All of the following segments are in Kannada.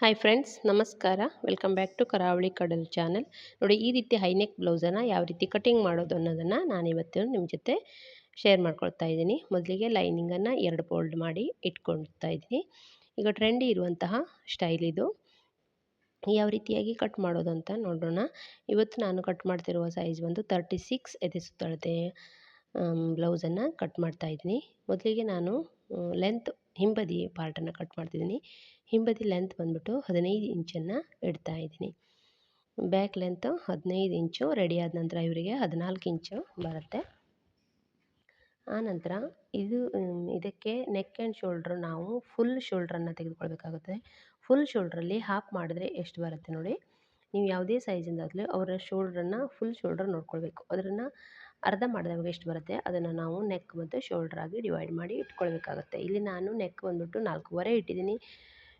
ಹಾಯ್ ಫ್ರೆಂಡ್ಸ್ ನಮಸ್ಕಾರ. Welcome back to Karavali Kadal channel ನೋಡಿ, ಈ ರೀತಿ ಹೈನೆಕ್ ಬ್ಲೌಸನ್ನು ಯಾವ ರೀತಿ ಕಟಿಂಗ್ ಮಾಡೋದು ಅನ್ನೋದನ್ನು ನಾನಿವತ್ತು ನಿಮ್ಮ ಜೊತೆ ಶೇರ್ ಮಾಡ್ಕೊಳ್ತಾ ಇದ್ದೀನಿ. ಮೊದಲಿಗೆ ಲೈನಿಂಗನ್ನು ಎರಡು ಫೋಲ್ಡ್ ಮಾಡಿ ಇಟ್ಕೊಳ್ತಾ ಇದ್ದೀನಿ. ಈಗ ಟ್ರೆಂಡಿ ಇರುವಂತಹ ಸ್ಟೈಲ್ ಇದು. ಯಾವ ರೀತಿಯಾಗಿ ಕಟ್ ಮಾಡೋದು ಅಂತ ನೋಡೋಣ. ಇವತ್ತು ನಾನು ಕಟ್ ಮಾಡ್ತಿರುವ ಸೈಜ್ ಒಂದು ತರ್ಟಿ ಸಿಕ್ಸ್ ಎದೆ ಸುತ್ತಳತೆ ಬ್ಲೌಸನ್ನು ಕಟ್ ಮಾಡ್ತಾ ಇದ್ದೀನಿ. ಮೊದಲಿಗೆ ನಾನು ಲೆಂತ್ ಹಿಂಬದಿ ಪಾರ್ಟನ್ನು ಕಟ್ ಮಾಡ್ತಿದ್ದೀನಿ. ಹಿಂಬದಿ ಲೆಂತ್ ಬಂದ್ಬಿಟ್ಟು ಹದಿನೈದು ಇಂಚನ್ನು ಇಡ್ತಾ ಇದ್ದೀನಿ. ಬ್ಯಾಕ್ ಲೆಂತು ಹದಿನೈದು ಇಂಚು ರೆಡಿ ಆದ ನಂತರ ಇವರಿಗೆ ಹದಿನಾಲ್ಕು ಇಂಚು ಬರುತ್ತೆ. ಆನಂತರ ಇದು ಇದಕ್ಕೆ ನೆಕ್ ಆ್ಯಂಡ್ ಶೋಲ್ಡ್ರ್ ನಾವು ಫುಲ್ ಶೋಲ್ಡ್ರನ್ನು ತೆಗೆದುಕೊಳ್ಬೇಕಾಗುತ್ತೆ. ಫುಲ್ ಶೋಲ್ಡ್ರಲ್ಲಿ ಹಾಫ್ ಮಾಡಿದ್ರೆ ಎಷ್ಟು ಬರುತ್ತೆ ನೋಡಿ. ನೀವು ಯಾವುದೇ ಸೈಜಿಂದಾಗಲಿ ಅವರ ಶೋಲ್ಡ್ರನ್ನು ಫುಲ್ ಶೋಲ್ಡ್ರ್ ನೋಡ್ಕೊಳ್ಬೇಕು. ಅದನ್ನು ಅರ್ಧ ಮಾಡಿದಾಗ ಎಷ್ಟು ಬರುತ್ತೆ? ಅದನ್ನು ನಾವು ನೆಕ್ ಮತ್ತು ಶೋಲ್ಡ್ರ್ ಆಗಿ ಡಿವೈಡ್ ಮಾಡಿ ಇಟ್ಕೊಳ್ಬೇಕಾಗುತ್ತೆ. ಇಲ್ಲಿ ನಾನು ನೆಕ್ ಬಂದುಬಿಟ್ಟು ನಾಲ್ಕೂವರೆ ಇಟ್ಟಿದ್ದೀನಿ.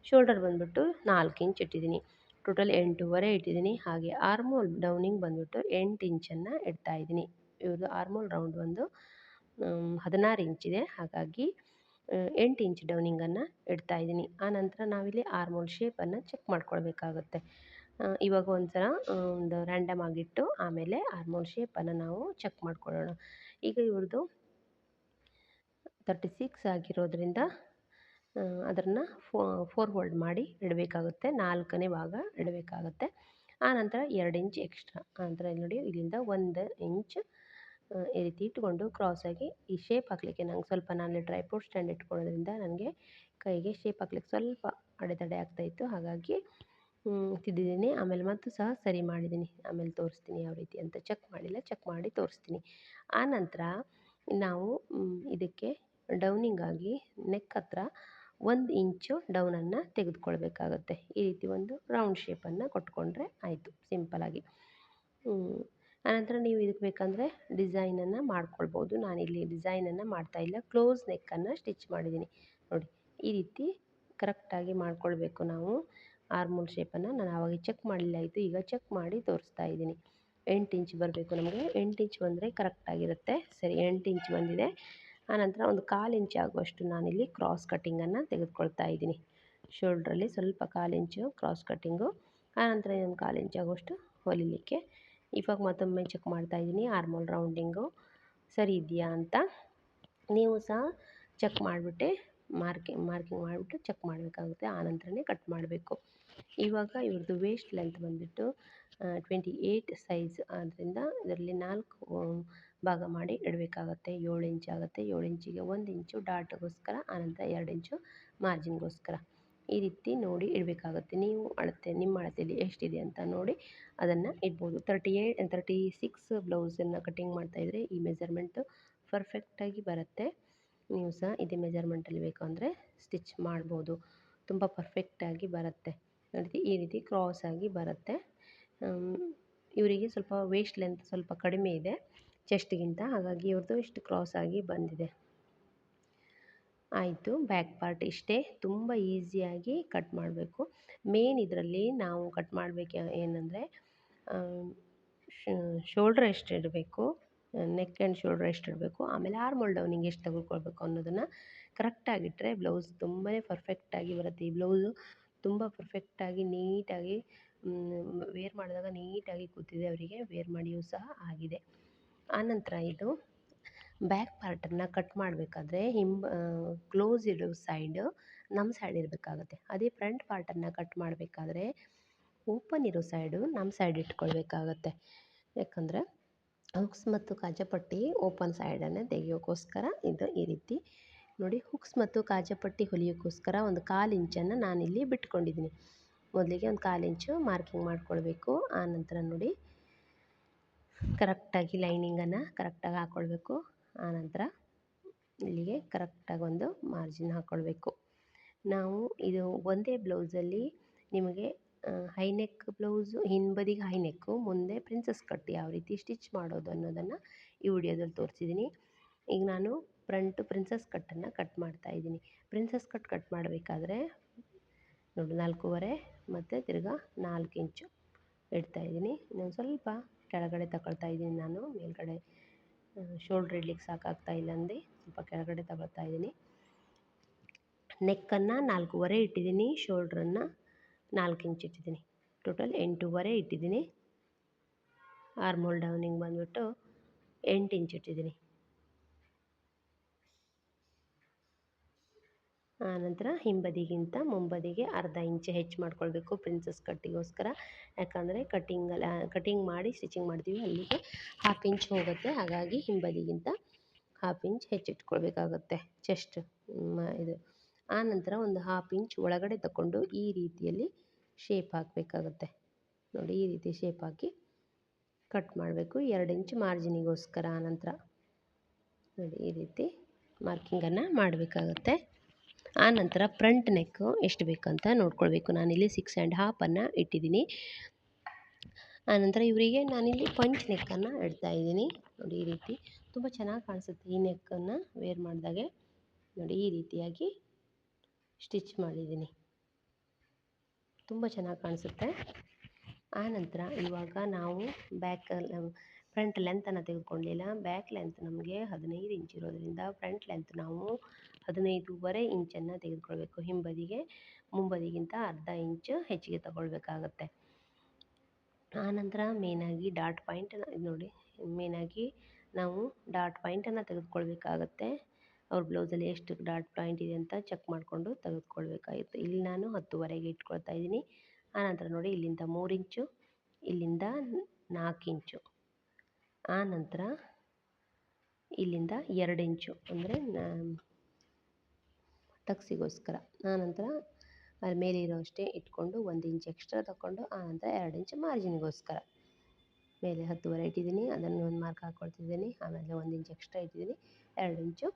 ಶೋಲ್ಡರ್ ಬಂದುಬಿಟ್ಟು ನಾಲ್ಕು ಇಂಚ್ ಇಟ್ಟಿದ್ದೀನಿ. ಟೋಟಲ್ ಎಂಟೂವರೆ ಇಟ್ಟಿದ್ದೀನಿ. ಹಾಗೆ ಆರ್ಮೋಲ್ ಡೌನಿಂಗ್ ಬಂದುಬಿಟ್ಟು ಎಂಟು ಇಂಚನ್ನು ಇಡ್ತಾ ಇದ್ದೀನಿ. ಇವ್ರದ್ದು ಆರ್ಮೋಲ್ ರೌಂಡ್ ಒಂದು ಹದಿನಾರು ಇಂಚಿದೆ ಹಾಗಾಗಿ ಎಂಟು ಇಂಚ್ ಡೌನಿಂಗನ್ನು ಇಡ್ತಾ ಇದ್ದೀನಿ. ಆನಂತರ ನಾವಿಲ್ಲಿ ಆರ್ಮೋಲ್ ಶೇಪನ್ನು ಚೆಕ್ ಮಾಡ್ಕೊಳ್ಬೇಕಾಗುತ್ತೆ. ಇವಾಗ ಒಂದು ಸಲ ಒಂದು ರ್ಯಾಂಡಮ್ ಆಗಿಟ್ಟು ಆಮೇಲೆ ಹಾರ್ಮೋನ್ ಶೇಪನ್ನು ನಾವು ಚೆಕ್ ಮಾಡ್ಕೊಳ್ಳೋಣ. ಈಗ ಇವ್ರದ್ದು ತರ್ಟಿ ಸಿಕ್ಸ್ ಆಗಿರೋದ್ರಿಂದ ಅದನ್ನು ಫೋರ್ ಹೋಲ್ಡ್ ಮಾಡಿ ಇಡಬೇಕಾಗುತ್ತೆ. ನಾಲ್ಕನೇ ಭಾಗ ಇಡಬೇಕಾಗುತ್ತೆ. ಆನಂತರ ಎರಡು ಇಂಚ್ ಎಕ್ಸ್ಟ್ರಾ ಆನಂತರ ನೋಡಿ, ಇಲ್ಲಿಂದ ಒಂದು ಇಂಚ್ ಈ ರೀತಿ ಇಟ್ಕೊಂಡು ಕ್ರಾಸಾಗಿ ಈ ಶೇಪ್ ಹಾಕಲಿಕ್ಕೆ ನಂಗೆ ಸ್ವಲ್ಪ ನಾನು ಡ್ರೈಪೋರ್ಟ್ ಸ್ಟ್ಯಾಂಡ್ ಇಟ್ಕೊಳ್ಳೋದ್ರಿಂದ ನನಗೆ ಕೈಗೆ ಶೇಪ್ ಹಾಕ್ಲಿಕ್ಕೆ ಸ್ವಲ್ಪ ಅಡೆತಡೆ ಆಗ್ತಾಯಿತ್ತು ಹಾಗಾಗಿ ತಿದ್ದಿದ್ದೀನಿ. ಆಮೇಲೆ ಮತ್ತು ಸಹ ಸರಿ ಮಾಡಿದ್ದೀನಿ. ಆಮೇಲೆ ತೋರಿಸ್ತೀನಿ ಯಾವ ರೀತಿ ಅಂತ ಚೆಕ್ ಮಾಡಿಲ್ಲ. ಚೆಕ್ ಮಾಡಿ ತೋರಿಸ್ತೀನಿ. ಆನಂತರ ನಾವು ಇದಕ್ಕೆ ಡೌನಿಂಗಾಗಿ ನೆಕ್ ಹತ್ರ ಒಂದು ಇಂಚು ಡೌನನ್ನು ತೆಗೆದುಕೊಳ್ಬೇಕಾಗತ್ತೆ. ಈ ರೀತಿ ಒಂದು ರೌಂಡ್ ಶೇಪನ್ನು ಕೊಟ್ಕೊಂಡ್ರೆ ಆಯಿತು. ಸಿಂಪಲಾಗಿ ಆನಂತರ ನೀವು ಇದಕ್ಕೆ ಬೇಕಂದರೆ ಡಿಸೈನನ್ನು ಮಾಡ್ಕೊಳ್ಬೋದು. ನಾನಿಲ್ಲಿ ಡಿಸೈನನ್ನು ಮಾಡ್ತಾಯಿಲ್ಲ ಕ್ಲೋಸ್ ನೆಕ್ಕನ್ನು ಸ್ಟಿಚ್ ಮಾಡಿದ್ದೀನಿ. ನೋಡಿ, ಈ ರೀತಿ ಕರೆಕ್ಟಾಗಿ ಮಾಡಿಕೊಳ್ಬೇಕು ನಾವು. ಆರ್ಮೋಲ್ ಶೇಪನ್ನು ನಾನು ಆವಾಗ ಚೆಕ್ ಮಾಡಲಿಲ್ಲ ಈಗ ಚೆಕ್ ಮಾಡಿ ತೋರಿಸ್ತಾ ಇದ್ದೀನಿ. ಎಂಟು ಇಂಚ್ ಬರಬೇಕು ನಮಗೆ. ಎಂಟು ಇಂಚ್ ಬಂದರೆ ಕರೆಕ್ಟಾಗಿರುತ್ತೆ ಸರಿ, ಎಂಟು ಇಂಚ್ ಬಂದಿದೆ. ಆನಂತರ ಒಂದು ಕಾಲು ಇಂಚ್ ಆಗುವಷ್ಟು ನಾನಿಲ್ಲಿ ಕ್ರಾಸ್ ಕಟ್ಟಿಂಗನ್ನು ತೆಗೆದುಕೊಳ್ತಾ ಇದ್ದೀನಿ. ಶೋಲ್ಡ್ರಲ್ಲಿ ಸ್ವಲ್ಪ ಕಾಲು ಇಂಚು ಕ್ರಾಸ್ ಕಟ್ಟಿಂಗು. ಆನಂತರ ಇನ್ನೊಂದು ಕಾಲು ಇಂಚ್ ಆಗುವಷ್ಟು ಹೊಲಿಲಿಕ್ಕೆ. ಇವಾಗ ಮತ್ತೊಮ್ಮೆ ಚೆಕ್ ಮಾಡ್ತಾ ಇದ್ದೀನಿ. ಆರ್ಮೋಲ್ ರೌಂಡಿಂಗು ಸರಿ ಇದೆಯಾ ಅಂತ. ನೀವು ಸಹ ಚೆಕ್ ಮಾಡಿಬಿಟ್ಟೆ. ಮಾರ್ಕಿಂಗ್ ಮಾರ್ಕಿಂಗ್ ಮಾಡಿಬಿಟ್ಟು ಚೆಕ್ ಮಾಡಬೇಕಾಗುತ್ತೆ ಆನಂತರನೇ ಕಟ್ ಮಾಡಬೇಕು. ಇವಾಗ ಇವ್ರದ್ದು ವೇಸ್ಟ್ ಲೆಂತ್ ಬಂದುಬಿಟ್ಟು ಟ್ವೆಂಟಿ ಏಯ್ಟ್ ಸೈಜ್ ಆದ್ದರಿಂದ ಇದರಲ್ಲಿ ನಾಲ್ಕು ಭಾಗ ಮಾಡಿ ಇಡಬೇಕಾಗತ್ತೆ. ಏಳು ಇಂಚ್ ಆಗುತ್ತೆ. ಏಳು ಇಂಚಿಗೆ ಒಂದು ಇಂಚು ಡಾಟ್ಗೋಸ್ಕರ ಆನಂತರ ಎರಡು ಇಂಚು ಮಾರ್ಜಿನ್ಗೋಸ್ಕರ ಈ ರೀತಿ ನೋಡಿ ಇಡಬೇಕಾಗುತ್ತೆ. ನೀವು ಅಳತೆ, ನಿಮ್ಮ ಅಳತೆಯಲ್ಲಿ ಎಷ್ಟಿದೆ ಅಂತ ನೋಡಿ ಅದನ್ನು ಇಡ್ಬೋದು. ತರ್ಟಿ ಏಯ್ಟ್ ತರ್ಟಿ ಸಿಕ್ಸ್ ಬ್ಲೌಸನ್ನು ಕಟಿಂಗ್ ಮಾಡ್ತಾಯಿದ್ರೆ ಈ ಮೆಜರ್ಮೆಂಟು ಪರ್ಫೆಕ್ಟಾಗಿ ಬರುತ್ತೆ. ನೀವು ಸಹ ಇದೇ ಮೆಜರ್ಮೆಂಟಲ್ಲಿ ಬೇಕು ಅಂದರೆ ಸ್ಟಿಚ್ ಮಾಡ್ಬೋದು. ತುಂಬ ಪರ್ಫೆಕ್ಟಾಗಿ ಬರುತ್ತೆ. ನೋಡಿ ಈ ರೀತಿ ಕ್ರಾಸ್ ಆಗಿ ಬರುತ್ತೆ. ಇವರಿಗೆ ಸ್ವಲ್ಪ ವೇಸ್ಟ್ ಲೆಂತ್ ಸ್ವಲ್ಪ ಕಡಿಮೆ ಇದೆ. ಚೆಸ್ಟ್ಗಿಂತ ಹಾಗಾಗಿ ಇವ್ರದ್ದು ಇಷ್ಟು ಕ್ರಾಸ್ ಆಗಿ ಬಂದಿದೆ. ಆಯಿತು ಬ್ಯಾಕ್ ಪಾರ್ಟ್ ಇಷ್ಟೇ. ತುಂಬ ಈಸಿಯಾಗಿ ಕಟ್ ಮಾಡಬೇಕು. ಮೇನ್ ಇದರಲ್ಲಿ ನಾವು ಕಟ್ ಮಾಡಬೇಕು ಏನಂದರೆ ಶೋಲ್ಡ್ರ್ ಎಷ್ಟು ಇಡಬೇಕು ನೆಕ್ ಆ್ಯಂಡ್ ಶೋಲ್ಡ್ರ್ ಎಷ್ಟು ಇಡಬೇಕು, ಆಮೇಲೆ ಆರ್ಮೋಲ್ ಡೌನಿಂಗ್ ಎಷ್ಟು ತೆಗೆದುಕೊಳ್ಬೇಕು ಅನ್ನೋದನ್ನು ಕರೆಕ್ಟಾಗಿಟ್ಟರೆ ಬ್ಲೌಸ್ ತುಂಬಾ ಪರ್ಫೆಕ್ಟಾಗಿ ಬರುತ್ತೆ. ಈ ಬ್ಲೌಸು ತುಂಬ ಪರ್ಫೆಕ್ಟಾಗಿ ನೀಟಾಗಿ ವೇರ್ ಮಾಡಿದಾಗ ನೀಟಾಗಿ ಕೂತಿದೆ ಅವರಿಗೆ ವೇರ್ ಮಾಡಿಯೂ ಸಹ ಆಗಿದೆ. ಆನಂತರ ಇದು ಬ್ಯಾಕ್ ಪಾರ್ಟನ್ನು ಕಟ್ ಮಾಡಬೇಕಾದ್ರೆ ಹಿಂಬ ಕ್ಲೋಸ್ ಇರೋ ಸೈಡ್ ನಮ್ಮ ಸೈಡ್ ಇರಬೇಕಾಗುತ್ತೆ. ಅದೇ ಫ್ರಂಟ್ ಪಾರ್ಟನ್ನು ಕಟ್ ಮಾಡಬೇಕಾದ್ರೆ ಓಪನ್ ಇರೋ ಸೈಡು ನಮ್ಮ ಸೈಡ್ ಇಟ್ಕೊಳ್ಬೇಕಾಗತ್ತೆ. ಯಾಕಂದರೆ ಹುಕ್ಸ್ ಮತ್ತು ಕಾಜಪಟ್ಟಿ ಓಪನ್ ಸೈಡನ್ನು ತೆಗೆಯೋಕ್ಕೋಸ್ಕರ ಇದು ಈ ರೀತಿ. ನೋಡಿ, ಹುಕ್ಸ್ ಮತ್ತು ಕಾಜಪಟ್ಟಿ ಹೊಲಿಯೋಕ್ಕೋಸ್ಕರ ಒಂದು ಕಾಲು ಇಂಚನ್ನು ನಾನಿಲ್ಲಿ ಬಿಟ್ಕೊಂಡಿದ್ದೀನಿ. ಮೊದಲಿಗೆ ಒಂದು ಕಾಲು ಇಂಚು ಮಾರ್ಕಿಂಗ್ ಮಾಡ್ಕೊಳ್ಬೇಕು. ಆನಂತರ ನೋಡಿ, ಕರೆಕ್ಟಾಗಿ ಲೈನಿಂಗನ್ನು ಕರೆಕ್ಟಾಗಿ ಹಾಕ್ಕೊಳ್ಬೇಕು ಆನಂತರ ಇಲ್ಲಿಗೆ ಕರೆಕ್ಟಾಗಿ ಒಂದು ಮಾರ್ಜಿನ್ ಹಾಕ್ಕೊಳ್ಬೇಕು ನಾವು ಇದು ಒಂದೇ ಬ್ಲೌಸಲ್ಲಿ ನಿಮಗೆ ಹೈನೆಕ್ ಬ್ಲೌಸು ಹಿಂಬದಿಗೆ ಹೈನೆಕ್ಕು ಮುಂದೆ ಪ್ರಿನ್ಸಸ್ ಕಟ್ ಯಾವ ರೀತಿ ಸ್ಟಿಚ್ ಮಾಡೋದು ಅನ್ನೋದನ್ನು ಈ ವಿಡಿಯೋದಲ್ಲಿ ತೋರಿಸಿದ್ದೀನಿ ಈಗ ನಾನು ಫ್ರಂಟು ಪ್ರಿನ್ಸಸ್ ಕಟ್ಟನ್ನು ಕಟ್ ಮಾಡ್ತಾ ಇದ್ದೀನಿ. ಪ್ರಿನ್ಸಸ್ ಕಟ್ ಕಟ್ ಮಾಡಬೇಕಾದ್ರೆ ನೋಡಿ ನಾಲ್ಕೂವರೆ ಮತ್ತು ತಿರ್ಗಾ ನಾಲ್ಕು ಇಂಚು ಇಡ್ತಾ ಇದ್ದೀನಿ. ಇನ್ನೊಂದು ಸ್ವಲ್ಪ ಕೆಳಗಡೆ ತಗೊಳ್ತಾ ಇದ್ದೀನಿ ನಾನು. ಮೇಲ್ಗಡೆ ಶೋಲ್ಡ್ರ್ ಇಡ್ಲಿಕ್ಕೆ ಸಾಕಾಗ್ತಾ ಇಲ್ಲ ಅಂದು. ಸ್ವಲ್ಪ ಕೆಳಗಡೆ ತಗೊಳ್ತಾ ಇದ್ದೀನಿ. ನೆಕ್ಕನ್ನು ನಾಲ್ಕೂವರೆ ಇಟ್ಟಿದ್ದೀನಿ. ಶೋಲ್ಡ್ರನ್ನು ನಾಲ್ಕು ಇಂಚ್ ಇಟ್ಟಿದ್ದೀನಿ. ಟೋಟಲ್ ಎಂಟೂವರೆ ಇಟ್ಟಿದ್ದೀನಿ. ಆರ್ಮೋಲ್ ಡೌನಿಂಗ್ ಬಂದುಬಿಟ್ಟು ಎಂಟು ಇಂಚ್ ಇಟ್ಟಿದ್ದೀನಿ. ಆನಂತರ ಹಿಂಬದಿಗಿಂತ ಮುಂಬದಿಗೆ ಅರ್ಧ ಇಂಚ್ ಹೆಚ್ಚು ಮಾಡ್ಕೊಳ್ಬೇಕು ಪ್ರಿನ್ಸಸ್ ಕಟ್ಟಿಗೋಸ್ಕರ ಯಾಕಂದರೆ ಕಟ್ಟಿಂಗಲ್ಲ ಕಟ್ಟಿಂಗ್ ಮಾಡಿ ಸ್ಟಿಚಿಂಗ್ ಮಾಡ್ತೀವಿ ಅಲ್ಲಿಗೆ ಹಾಫ್ ಇಂಚ್ ಹೋಗುತ್ತೆ. ಹಾಗಾಗಿ ಹಿಂಬದಿಗಿಂತ ಹಾಫ್ ಇಂಚ್ ಹೆಚ್ಚಿಟ್ಕೊಳ್ಬೇಕಾಗುತ್ತೆ ಚೆಸ್ಟ್ ಇದು. ಆನಂತರ ಒಂದು ಹಾಫ್ ಇಂಚ್ ಒಳಗಡೆ ತಗೊಂಡು ಈ ರೀತಿಯಲ್ಲಿ ಶೇಪ್ ಹಾಕಬೇಕಾಗುತ್ತೆ. ನೋಡಿ, ಈ ರೀತಿ ಶೇಪ್ ಹಾಕಿ ಕಟ್ ಮಾಡಬೇಕು. ಎರಡು ಇಂಚ್ ಮಾರ್ಜಿನಿಗೋಸ್ಕರ ಆನಂತರ ನೋಡಿ, ಈ ರೀತಿ ಮಾರ್ಕಿಂಗನ್ನು ಮಾಡಬೇಕಾಗತ್ತೆ. ಆನಂತರ ಫ್ರಂಟ್ ನೆಕ್ಕು ಎಷ್ಟು ಬೇಕಂತ ನೋಡ್ಕೊಳ್ಬೇಕು. ನಾನಿಲ್ಲಿ ಸಿಕ್ಸ್ ಆ್ಯಂಡ್ ಹಾಫನ್ನು ಇಟ್ಟಿದ್ದೀನಿ. ಆನಂತರ ಇವರಿಗೆ ನಾನಿಲ್ಲಿ ಪಂಚ್ ನೆಕ್ಕನ್ನು ಇಡ್ತಾ ಇದ್ದೀನಿ. ನೋಡಿ, ಈ ರೀತಿ ತುಂಬ ಚೆನ್ನಾಗಿ ಕಾಣಿಸುತ್ತೆ ಈ ನೆಕ್ಕನ್ನು ವೇರ್ ಮಾಡಿದಾಗೆ. ನೋಡಿ, ಈ ರೀತಿಯಾಗಿ ಸ್ಟಿಚ್ ಮಾಡಿದ್ದೀನಿ. ತುಂಬ ಚೆನ್ನಾಗಿ ಕಾಣಿಸುತ್ತೆ. ಆನಂತರ ಇವಾಗ ನಾವು ಬ್ಯಾಕ್ ಫ್ರಂಟ್ ಲೆಂತನ್ನು ತೆಗೆದುಕೊಂಡಿಲ್ಲ. ಬ್ಯಾಕ್ ಲೆಂತ್ ನಮಗೆ ಹದಿನೈದು ಇಂಚ್ ಇರೋದರಿಂದ ಫ್ರಂಟ್ ಲೆಂತ್ ನಾವು ಹದಿನೈದೂವರೆ ಇಂಚನ್ನು ತೆಗೆದುಕೊಳ್ಬೇಕು. ಹಿಂಬದಿಗೆ, ಮುಂಬದಿಗಿಂತ ಅರ್ಧ ಇಂಚ್ ಹೆಚ್ಚಿಗೆ ತಗೊಳ್ಬೇಕಾಗತ್ತೆ. ಆನಂತರ ಮೇನಾಗಿ ಡಾಟ್ ಪಾಯಿಂಟ್ ನೋಡಿ ಮೇನಾಗಿ ನಾವು ಡಾಟ್ ಪಾಯಿಂಟನ್ನು ತೆಗೆದುಕೊಳ್ಬೇಕಾಗತ್ತೆ. ಅವ್ರ ಬ್ಲೌಸಲ್ಲಿ ಎಷ್ಟು ಡಾಟ್ ಪಾಯಿಂಟ್ ಇದೆ ಅಂತ ಚೆಕ್ ಮಾಡಿಕೊಂಡು ತೆಗೆದುಕೊಳ್ಬೇಕಾಗಿತ್ತು. ಇಲ್ಲಿ ನಾನು ಹತ್ತುವರೆಗೆ ಇಟ್ಕೊಳ್ತಾ ಇದ್ದೀನಿ. ಆನಂತರ ನೋಡಿ ಇಲ್ಲಿಂದ ಮೂರು ಇಂಚು, ಇಲ್ಲಿಂದ ನಾಲ್ಕು ಇಂಚು ಆನಂತರ ಇಲ್ಲಿಂದ ಎರಡು ಇಂಚು ಅಂದರೆ ಟಕ್ಸಿಗೋಸ್ಕರ. ಆನಂತರ ಅಲ್ಲಿ ಮೇಲೆ ಇರೋ ಅಷ್ಟೇ ಇಟ್ಕೊಂಡು ಒಂದು ಇಂಚ್ ಎಕ್ಸ್ಟ್ರಾ ತಗೊಂಡು ಆನಂತರ ಎರಡು ಇಂಚ್ ಮಾರ್ಜಿನಿಗೋಸ್ಕರ ಮೇಲೆ ಹತ್ತುವರೆ ಇಟ್ಟಿದ್ದೀನಿ. ಅದನ್ನು ಒಂದು ಮಾರ್ಕ್ ಹಾಕ್ಕೊಳ್ತಿದ್ದೀನಿ ಆಮೇಲೆ ಒಂದು ಇಂಚ್ ಎಕ್ಸ್ಟ್ರಾ ಇಟ್ಟಿದ್ದೀನಿ. ಎರಡು ಇಂಚು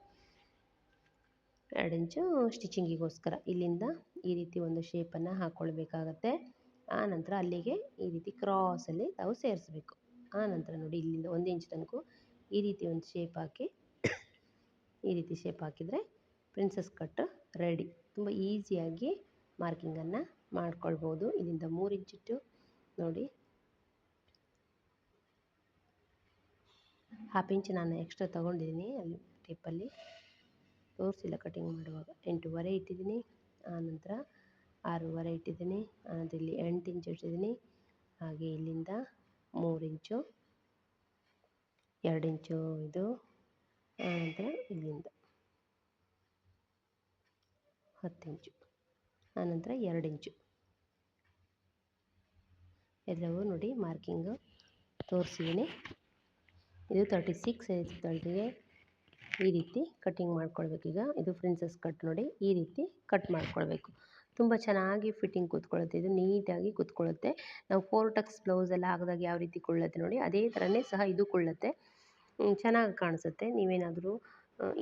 ಎರಡು ಇಂಚು ಸ್ಟಿಚಿಂಗಿಗೋಸ್ಕರ ಇಲ್ಲಿಂದ ಈ ರೀತಿ ಒಂದು ಶೇಪನ್ನು ಹಾಕ್ಕೊಳ್ಬೇಕಾಗತ್ತೆ ಆ ನಂತರ ಅಲ್ಲಿಗೆ ಈ ರೀತಿ ಕ್ರಾಸಲ್ಲಿ ನಾವು ಸೇರಿಸ್ಬೇಕು. ಆ ನಂತರ ನೋಡಿ ಇಲ್ಲಿಂದ ಒಂದು ಇಂಚು ತನಕ ಈ ರೀತಿ ಒಂದು ಶೇಪ್ ಹಾಕಿ, ಈ ರೀತಿ ಶೇಪ್ ಹಾಕಿದರೆ ಪ್ರಿನ್ಸಸ್ ಕಟ್ ರೆಡಿ. ತುಂಬ ಈಸಿಯಾಗಿ ಮಾರ್ಕಿಂಗನ್ನು ಮಾಡ್ಕೊಳ್ಬೋದು. ಇಲ್ಲಿಂದ ಮೂರು ಇಂಚಿಟ್ಟು ನೋಡಿ. ಹಾಫ್ ಇಂಚ್ ನಾನು ಎಕ್ಸ್ಟ್ರಾ ತೊಗೊಂಡಿದ್ದೀನಿ ಅಲ್ಲಿ ಟಿಪ್ಪಲ್ಲಿ ತೋರಿಸಿಲ್ಲ ಕಟಿಂಗ್ ಮಾಡುವಾಗ. ಎಂಟೂವರೆ ಇಟ್ಟಿದ್ದೀನಿ. ಆನಂತರ ಆರೂವರೆ ಇಟ್ಟಿದ್ದೀನಿ. ಆನಂತರ ಇಲ್ಲಿ ಎಂಟು ಇಂಚು ಇಟ್ಟಿದ್ದೀನಿ. ಹಾಗೆ ಇಲ್ಲಿಂದ ಮೂರು ಇಂಚು, ಎರಡು ಇಂಚು ಇದು ಆನಂತರ ಇಲ್ಲಿಂದ ಹತ್ತು ಇಂಚು ಆನಂತರ ಎರಡು ಇಂಚು. ಎಲ್ಲವೂ ನೋಡಿ ಮಾರ್ಕಿಂಗು ತೋರಿಸಿದ್ದೀನಿ. ಇದು ತರ್ಟಿ ಸಿಕ್ಸ್ ತರ್ಟಿಗೆ ಈ ರೀತಿ ಕಟ್ಟಿಂಗ್ ಈಗ ಇದು ಪ್ರಿನ್ಸಸ್ ಕಟ್ ನೋಡಿ ಈ ರೀತಿ ಕಟ್ ಮಾಡ್ಕೊಳ್ಬೇಕು. ತುಂಬ ಚೆನ್ನಾಗಿ ಫಿಟ್ಟಿಂಗ್ ಕೂತ್ಕೊಳ್ಳುತ್ತೆ. ಇದು ನೀಟಾಗಿ ಕೂತ್ಕೊಳ್ಳುತ್ತೆ. ನಾವು ಫೋರ್ ಟಕ್ಸ್ ಬ್ಲೌಸೆಲ್ಲ ಹಾಕಿದಾಗ ಯಾವ ರೀತಿ ಕೊಳ್ಳುತ್ತೆ ನೋಡಿ, ಅದೇ ಥರನೇ ಸಹ ಇದು ಕೊಳ್ಳುತ್ತೆ ಚೆನ್ನಾಗಿ ಕಾಣಿಸುತ್ತೆ. ನೀವೇನಾದರೂ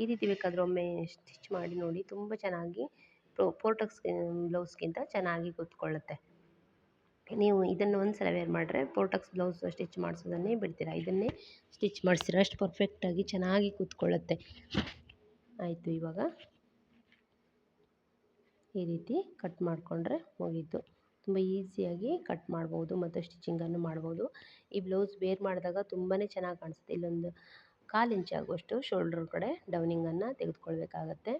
ಈ ರೀತಿ ಬೇಕಾದರೂ ಒಮ್ಮೆ ಸ್ಟಿಚ್ ಮಾಡಿ ನೋಡಿ, ತುಂಬ ಚೆನ್ನಾಗಿ ಫೋರ್ ಟಕ್ಸ್ ಬ್ಲೌಸ್ಗಿಂತ ಚೆನ್ನಾಗಿ ಕೂತ್ಕೊಳ್ಳುತ್ತೆ. ನೀವು ಇದನ್ನು ಒಂದು ಸಲ ವೇರ್ ಮಾಡಿದ್ರೆ ಪೋರ್ಟಕ್ಸ್ ಬ್ಲೌಸ್ ಸ್ಟಿಚ್ ಮಾಡಿಸೋದನ್ನೇ ಬಿಡ್ತೀರಾ? ಇದನ್ನೇ ಸ್ಟಿಚ್ ಮಾಡಿಸಿರ ಅಷ್ಟು ಪರ್ಫೆಕ್ಟಾಗಿ ಚೆನ್ನಾಗಿ ಕೂತ್ಕೊಳ್ಳುತ್ತೆ. ಆಯಿತು ಇವಾಗ ಈ ರೀತಿ ಕಟ್ ಮಾಡಿಕೊಂಡ್ರೆ ಮುಗೀತು. ತುಂಬ ಈಸಿಯಾಗಿ ಕಟ್ ಮಾಡ್ಬೋದು ಮತ್ತು ಸ್ಟಿಚಿಂಗನ್ನು ಮಾಡ್ಬೋದು. ಈ ಬ್ಲೌಸ್ ವೇರ್ ಮಾಡಿದಾಗ ತುಂಬಾ ಚೆನ್ನಾಗಿ ಕಾಣಿಸುತ್ತೆ. ಇಲ್ಲೊಂದು ಕಾಲು ಇಂಚ್ ಆಗುವಷ್ಟು ಶೋಲ್ಡ್ರ್ ಕಡೆ ಡೌನಿಂಗನ್ನು ತೆಗೆದುಕೊಳ್ಬೇಕಾಗತ್ತೆ.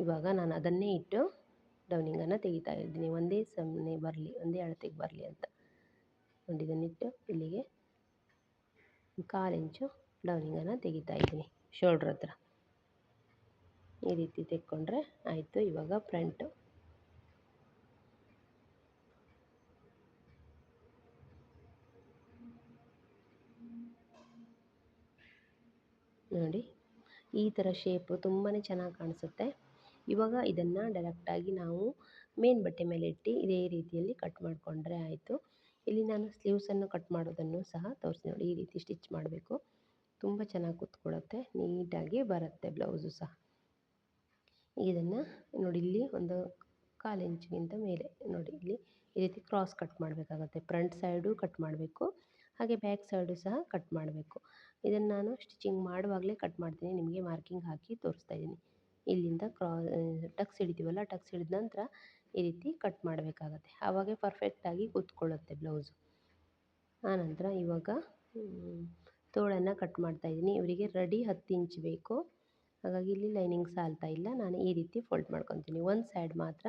ಇವಾಗ ನಾನು ಅದನ್ನೇ ಇಟ್ಟು ಡೌನಿಂಗನ್ನು ತೆಗಿತಾ ಇದ್ದೀನಿ. ಒಂದೇ ಸಮನೆ ಬರಲಿ, ಒಂದೇ ಅಳತೆಗೆ ಬರಲಿ ಅಂತ. ನೋಡಿ, ಇದನ್ನಿಟ್ಟು ಇಲ್ಲಿಗೆ ಕಾಲು ಇಂಚು ಡೌನಿಂಗನ್ನು ತೆಗಿತಾ ಇದ್ದೀನಿ, ಶೋಲ್ಡ್ರ್ ಹತ್ರ. ಈ ರೀತಿ ತೆಕ್ಕೊಂಡ್ರೆ ಆಯಿತು, ಇವಾಗ ಫ್ರಂಟು. ನೋಡಿ, ಈ ಥರ ಶೇಪು ತುಂಬಾ ಚೆನ್ನಾಗಿ ಕಾಣಿಸುತ್ತೆ. ಇವಾಗ ಇದನ್ನು ಡೈರೆಕ್ಟಾಗಿ ನಾವು ಮೇನ್ ಬಟ್ಟೆ ಮೇಲೆ ಇಟ್ಟು ಇದೇ ರೀತಿಯಲ್ಲಿ ಕಟ್ ಮಾಡಿಕೊಂಡ್ರೆ ಆಯಿತು. ಇಲ್ಲಿ ನಾನು ಸ್ಲೀವ್ಸನ್ನು ಕಟ್ ಮಾಡೋದನ್ನು ಸಹ ತೋರಿಸಿ ನೋಡಿ, ಈ ರೀತಿ ಸ್ಟಿಚ್ ಮಾಡಬೇಕು. ತುಂಬ ಚೆನ್ನಾಗಿ ಕೂತ್ಕೊಳ್ಳುತ್ತೆ ನೀಟಾಗಿ ಬರುತ್ತೆ ಬ್ಲೌಸು ಸಹ. ಇದನ್ನು ನೋಡಿ, ಇಲ್ಲಿ ಒಂದು ಕಾಲು ಇಂಚಿಗಿಂತ ಮೇಲೆ ನೋಡಿ, ಇಲ್ಲಿ ಈ ರೀತಿ ಕ್ರಾಸ್ ಕಟ್ ಮಾಡಬೇಕಾಗುತ್ತೆ. ಫ್ರಂಟ್ ಸೈಡು ಕಟ್ ಮಾಡಬೇಕು, ಹಾಗೆ ಬ್ಯಾಕ್ ಸೈಡು ಸಹ ಕಟ್ ಮಾಡಬೇಕು. ಇದನ್ನು ನಾನು ಸ್ಟಿಚಿಂಗ್ ಮಾಡುವಾಗಲೇ ಕಟ್ ಮಾಡ್ತೀನಿ, ನಿಮಗೆ ಮಾರ್ಕಿಂಗ್ ಹಾಕಿ ತೋರಿಸ್ತಾ ಇದ್ದೀನಿ. ಇಲ್ಲಿಂದ ಕ್ರಾ ಟಕ್ಸ್ ಹಿಡಿತೀವಲ್ಲ, ಟಕ್ಸ್ ಹಿಡಿದ ನಂತರ ಈ ರೀತಿ ಕಟ್ ಮಾಡಬೇಕಾಗತ್ತೆ. ಆವಾಗೇ ಪರ್ಫೆಕ್ಟಾಗಿ ಕೂತ್ಕೊಳ್ಳುತ್ತೆ ಬ್ಲೌಸು ಆನಂತರ ಇವಾಗ ತೋಳನ್ನು ಕಟ್ ಮಾಡ್ತಾಯಿದ್ದೀನಿ ಇವರಿಗೆ ರೆಡಿ ಹತ್ತು ಇಂಚ್ ಬೇಕು. ಹಾಗಾಗಿ ಇಲ್ಲಿ ಲೈನಿಂಗ್ ಸಾಲ್ತಾ ಇಲ್ಲ. ನಾನು ಈ ರೀತಿ ಫೋಲ್ಡ್ ಮಾಡ್ಕೊತೀನಿ. ಒಂದು ಸೈಡ್ ಮಾತ್ರ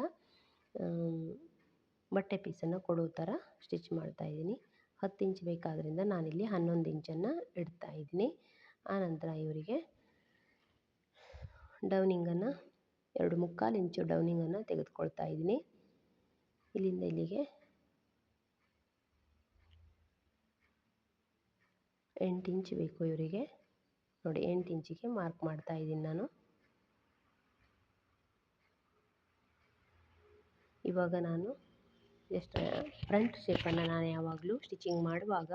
ಬಟ್ಟೆ ಪೀಸನ್ನು ಕೊಡೋ ಥರ ಸ್ಟಿಚ್ ಮಾಡ್ತಾಯಿದ್ದೀನಿ ಹತ್ತು ಇಂಚ್ ಬೇಕಾದ್ರಿಂದ ನಾನಿಲ್ಲಿ ಹನ್ನೊಂದು ಇಂಚನ್ನು ಇಡ್ತಾ ಇದ್ದೀನಿ. ಆನಂತರ ಇವರಿಗೆ ಡೌನಿಂಗನ್ನು, ಎರಡು ಮುಕ್ಕಾಲು ಇಂಚು ಡೌನಿಂಗನ್ನು ತೆಗೆದುಕೊಳ್ತಾ ಇದ್ದೀನಿ. ಇಲ್ಲಿಂದ ಇಲ್ಲಿಗೆ ಎಂಟು ಇಂಚ್ ಬೇಕು ಇವರಿಗೆ. ನೋಡಿ, ಎಂಟು ಇಂಚಿಗೆ ಮಾರ್ಕ್ ಮಾಡ್ತಾ ಇದ್ದೀನಿ ನಾನು. ಇವಾಗ ನಾನು ಎಷ್ಟು ಫ್ರಂಟ್ ಶೇಪನ್ನು ನಾನು ಯಾವಾಗಲೂ ಸ್ಟಿಚಿಂಗ್ ಮಾಡುವಾಗ,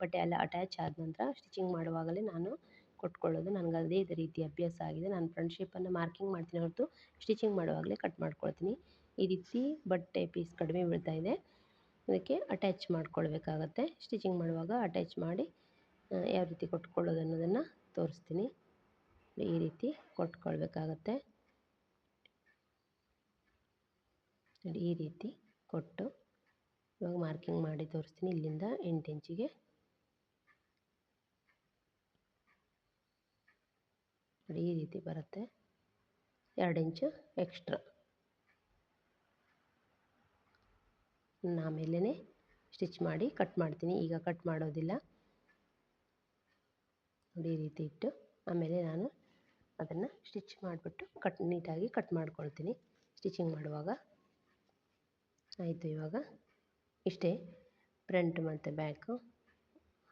ಬಟ್ಟೆ ಎಲ್ಲ ಅಟ್ಯಾಚ್ ಆದ ನಂತರ ಸ್ಟಿಚಿಂಗ್ ಮಾಡುವಾಗಲೇ ನಾನು ಕೊಟ್ಕೊಳ್ಳೋದು ನನಗೆ ಅದೇ ರೀತಿ ಅಭ್ಯಾಸ ಆಗಿದೆ. ನಾನು ಫ್ರಂಟ್ ಶೇಪನ್ನು ಮಾರ್ಕಿಂಗ್ ಮಾಡ್ತೀನಿ ಹೊರತು ಸ್ಟಿಚಿಂಗ್ ಮಾಡುವಾಗಲೇ ಕಟ್ ಮಾಡ್ಕೊಳ್ತೀನಿ. ಈ ರೀತಿ ಬಟ್ಟೆ ಪೀಸ್ ಕಡಿಮೆ ಬೀಳ್ತಾ ಇದೆ. ಅದಕ್ಕೆ ಅಟ್ಯಾಚ್ ಮಾಡ್ಕೊಳ್ಬೇಕಾಗತ್ತೆ. ಸ್ಟಿಚಿಂಗ್ ಮಾಡುವಾಗ ಅಟ್ಯಾಚ್ ಮಾಡಿ ಯಾವ ರೀತಿ ಕೊಟ್ಕೊಳ್ಳೋದು ಅನ್ನೋದನ್ನು ತೋರಿಸ್ತೀನಿ. ಈ ರೀತಿ ಕೊಟ್ಕೊಳ್ಬೇಕಾಗತ್ತೆ. ಈ ರೀತಿ ಕೊಟ್ಟು ಇವಾಗ ಮಾರ್ಕಿಂಗ್ ಮಾಡಿ ತೋರಿಸ್ತೀನಿ. ಇಲ್ಲಿಂದ ಎಂಟು ಇಂಚಿಗೆ ನೋಡಿ ಈ ರೀತಿ ಬರುತ್ತೆ. ಎರಡು ಇಂಚು ಎಕ್ಸ್ಟ್ರಾ. ಆಮೇಲೆ ಸ್ಟಿಚ್ ಮಾಡಿ ಕಟ್ ಮಾಡ್ತೀನಿ. ಈಗ ಕಟ್ ಮಾಡೋದಿಲ್ಲ. ನೋಡಿ ಈ ರೀತಿ ಇಟ್ಟು ಆಮೇಲೆ ನಾನು ಅದನ್ನು ಸ್ಟಿಚ್ ಮಾಡಿಬಿಟ್ಟು ಕಟ್ ನೀಟಾಗಿ ಕಟ್ ಮಾಡ್ಕೊಳ್ತೀನಿ. ಸ್ಟಿಚಿಂಗ್ ಮಾಡುವಾಗ. ಆಯಿತು ಇವಾಗ. ಇಷ್ಟೇ. ಫ್ರಂಟ್ ಮತ್ತು ಬ್ಯಾಕು.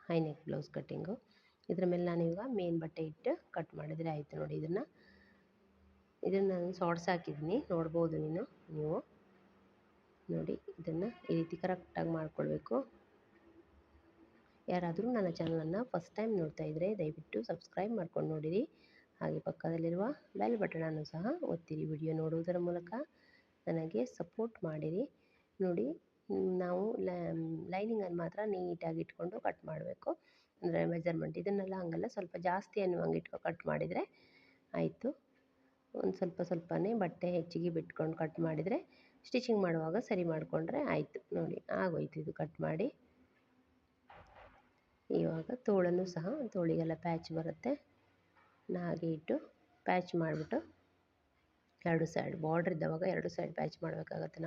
High neck blouse cutting. ಇದ್ರ ಮೇಲೆ ನಾನು ಇವಾಗ ಮೇನ್ ಬಟ್ಟೆ ಇಟ್ಟು ಕಟ್ ಮಾಡಿದರೆ ಆಯಿತು ನೋಡಿ ಇದನ್ನು. ಇದನ್ನು ನಾನು ಶಾರ್ಟ್ಸ್ ಹಾಕಿದ್ದೀನಿ, ನೋಡ್ಬೋದು ನೀನು, ನೀವು. ನೋಡಿ, ಇದನ್ನು ಈ ರೀತಿ ಕರೆಕ್ಟಾಗಿ ಮಾಡ್ಕೊಳ್ಬೇಕು. ಯಾರಾದರೂ ನನ್ನ ಚಾನಲನ್ನು ಫಸ್ಟ್ ಟೈಮ್ ನೋಡ್ತಾ ಇದ್ದರೆ ದಯವಿಟ್ಟು ಸಬ್ಸ್ಕ್ರೈಬ್ ಮಾಡ್ಕೊಂಡು ನೋಡಿರಿ. ಹಾಗೆ ಪಕ್ಕದಲ್ಲಿರುವ ಬೆಲ್ ಬಟನನ್ನು ಸಹ ಒತ್ತಿರಿ ವಿಡಿಯೋ ನೋಡುವುದರ ಮೂಲಕ. ನನಗೆ ಸಪೋರ್ಟ್ ಮಾಡಿರಿ. ನೋಡಿ, ನಾವು ಲೈನಿಂಗನ್ನು ಮಾತ್ರ ನೀಟಾಗಿ ಇಟ್ಕೊಂಡು ಕಟ್ ಮಾಡಬೇಕು. ಅಂದರೆ ಮೆಜರ್ಮೆಂಟ್ ಇದನ್ನೆಲ್ಲ ಹಾಗಲ್ಲ, ಸ್ವಲ್ಪ ಜಾಸ್ತಿ ಅನ್ನುವಂಗೆ ಇಟ್ಕೊ ಕಟ್ ಮಾಡಿದರೆ ಆಯಿತು. ಒಂದು ಸ್ವಲ್ಪ ಸ್ವಲ್ಪನೇ ಬಟ್ಟೆ ಹೆಚ್ಚಿಗೆ ಬಿಟ್ಕೊಂಡು ಕಟ್ ಮಾಡಿದರೆ ಸ್ಟಿಚಿಂಗ್ ಮಾಡುವಾಗ ಸರಿ ಮಾಡಿಕೊಂಡ್ರೆ ಆಯಿತು. ನೋಡಿ, ಆಗೋಯ್ತು ಇದು ಕಟ್ ಮಾಡಿ. ಇವಾಗ ತೋಳನ್ನು ಸಹ ತೋಳಿಗೆಲ್ಲ ಪ್ಯಾಚ್ ಬರುತ್ತೆ. ಹಾಗೆ ಇಟ್ಟು ಪ್ಯಾಚ್ ಮಾಡಿಬಿಟ್ಟು ಎರಡು ಸೈಡ್ ಬಾರ್ಡ್ರ್ ಇದ್ದವಾಗ ಎರಡು ಸೈಡ್ ಪ್ಯಾಚ್ ಮಾಡಬೇಕಾಗತ್ತೆ.